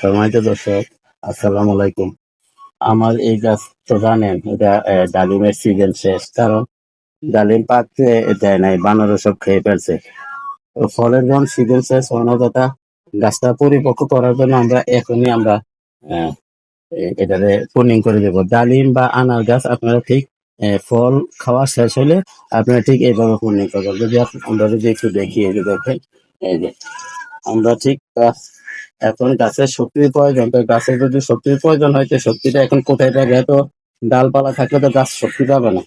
সম্মানিত দর্শক আসসালামু আলাইকুম। আমার এই গাছ তো জানেন এটা ডালিমের সিজন শেষ কারণ ডালিম পাকতে দেয় নাই বানর সব খেয়ে ফেলছে। ফলের যখন সিজন শেষ অনগতা গাছটা পরিপক্ক করার জন্য আমরা এখনই আমরা আহ, এ- এটারে করে দেব। ডালিম বা আনার গাছ আপনারা ঠিক ফল খাওয়া শেষ হলে আপনারা ঠিক এইভাবে প্রুনিং করবেন। যদি আমরা যদি একটু দেখি দেখেন এই যে আমরা ঠিক এখন গাছের শক্তির প্রয়োজন, তো গাছের যদি শক্তির প্রয়োজন হয় শক্তিটা এখন কোথায় থাকে এত ডালপালা থাকলে তো গাছ শক্তি পাবে না।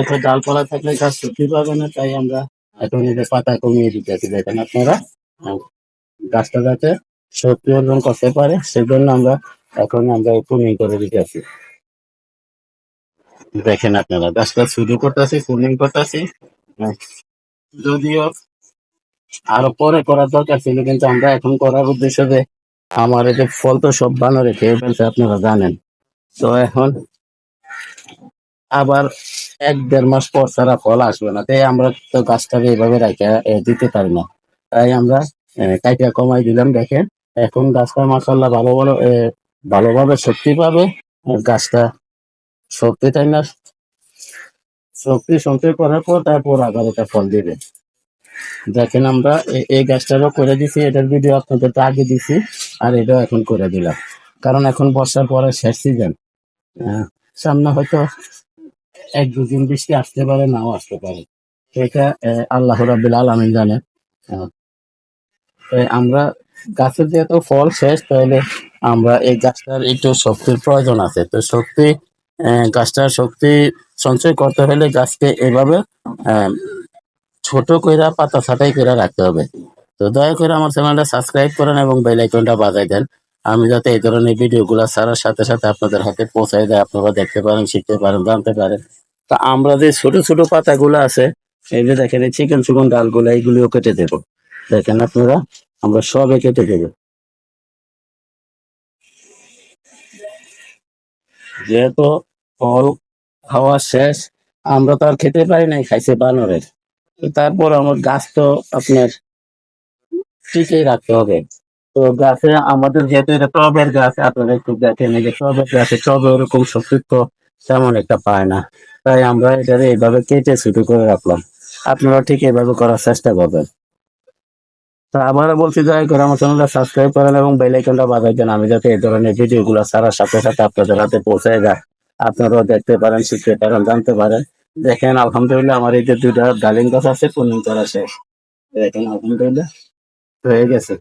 এত ডালপালা থাকলে গাছ শক্তি পাবে না, তাই আমরা এখন এদের পাতা কমিয়ে দিতেছি দেখেন আপনারা। গাছটা যাতে শক্তি অর্জন করতে পারে, সেজন্য আমরা এখন আমরা পূর্ণিং করে দিতেছি দেখেন আপনারা, গাছটা শুরু করতেছি পূর্ণিং করতেছি যদিও আরও পরে করার দরকার ছিল, কিন্তু আমরা এখন করার উদ্দেশ্য যে আমার এই যে ফল তো সব বানরে খেয়ে ফেলছে, আপনারা জানেন। তো এখন আবার এক দেড় মাস পর ছাড়া ফল আসবে না। তাই আমরা তো গাছটাকে এইভাবে রেখে দিতে পারি না। তাই আমরা কাইটা কমাই দিলাম, দেখেন। এখন গাছটা মাসাল্লাহ ভালো ভালো ভালোভাবে শক্তি পাবে। গাছটা শক্তি তাই না? শক্তি সঞ্চয় করার পর তারপর আবার এটা ফল দিবে। দেখেন আমরা এই গাছটারও করে দিছি, এটার ভিডিও আপনাদের তো আগে দিছি, আর এটাও এখন করে দিলাম। কারণ এখন বর্ষার পরে শেষ সিজন সামনে হয়তো এক দুদিন বৃষ্টি আসতে পারে, নাও আসতে পারে। এটা আল্লাহ রাব্বিল আলামিন জানে। তো আমরা গাছের যেহেতু ফল শেষ, তাহলে আমরা এই গাছটার একটু শক্তির প্রয়োজন আছে। তো শক্তি গাছটার শক্তি সঞ্চয় করতে হলে গাছকে এভাবে ছোট কইরা পাতা ছাটাই করে রাখতে হবে। তো দয়া করে আমার চ্যানেলটা সাবস্ক্রাইব করেন এবং বেল আইকনটা বাজাই দেন। আমি যাতে এই ধরনের ভিডিওগুলো ছাড়ার সাথে সাথে আপনাদের হাতে পৌঁছায় দেয়, আপনারা দেখতে পারেন, শিখতে পারেন, জানতে পারেন। তা আমরা যে ছোট ছোট পাতাগুলো আছে, এই যে দেখেন, এই চিকেন চিকন ডালগুলো, এইগুলিও কেটে দেবো। দেখেন আপনারা, আমরা সবে কেটে দেবো। যেহেতু ফল খাওয়া শেষ, আমরা তো আর খেতে পারি নাই, খাইছে বানরের। তারপর আমার গাছ তো আপনার টিকেই রাখতে হবে। তো গাছে আমাদের যেহেতু এটা টবের গাছ, আপনারা একটু দেখেন যে টবের গাছে টবে ওরকম শক্তি তেমন একটা পায় না। তাই আমরা এটা এইভাবে কেটে শুরু করে রাখলাম। আপনারা ঠিক এইভাবে করার চেষ্টা করবেন। তো আবারও বলছি, দয়া করে আমার চ্যানেলটা সাবস্ক্রাইব করেন এবং বেল আইকনটা বাজাই দেন। আমি যাতে এই ধরনের ভিডিওগুলো ছাড়ার সাথে সাথে আপনাদের হাতে পৌঁছে যায়। আপনারাও দেখতে পারেন, শিখতে পারেন, জানতে পারেন। দেখেন, আলহামদুলিল্লাহ আমার এই যে দুইটা ডালিম গাছ আছে পূর্ণ করা শেষ দেখেন, আলহামদুলিল্লাহ হয়ে গেছে।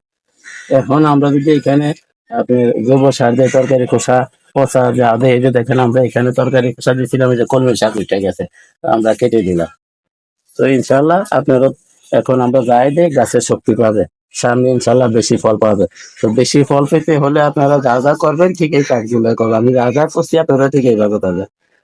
এখন আমরা যদি এখানে আপনি গোবর সার দিয়ে তরকারি খোসা, পচা যা দেয় এই যে দেখেন, আমরা এখানে তরকারি খোসা দিয়েছিলাম, এই যে কলমি শাক উঠে গেছে আমরা কেটে দিলাম। তো ইনশাল্লাহ আপনারও এখন আমরা যাই দিই গাছের শক্তি পাবে সামনে ইনশাল্লাহ বেশি ফল পাবে তো বেশি ফল পেতে হলে আপনারা যা যা করবেন, ঠিক এই কাজগুলো করবেন আমি যা যা করছি, আপনারা ঠিক এইভাবে করবেন।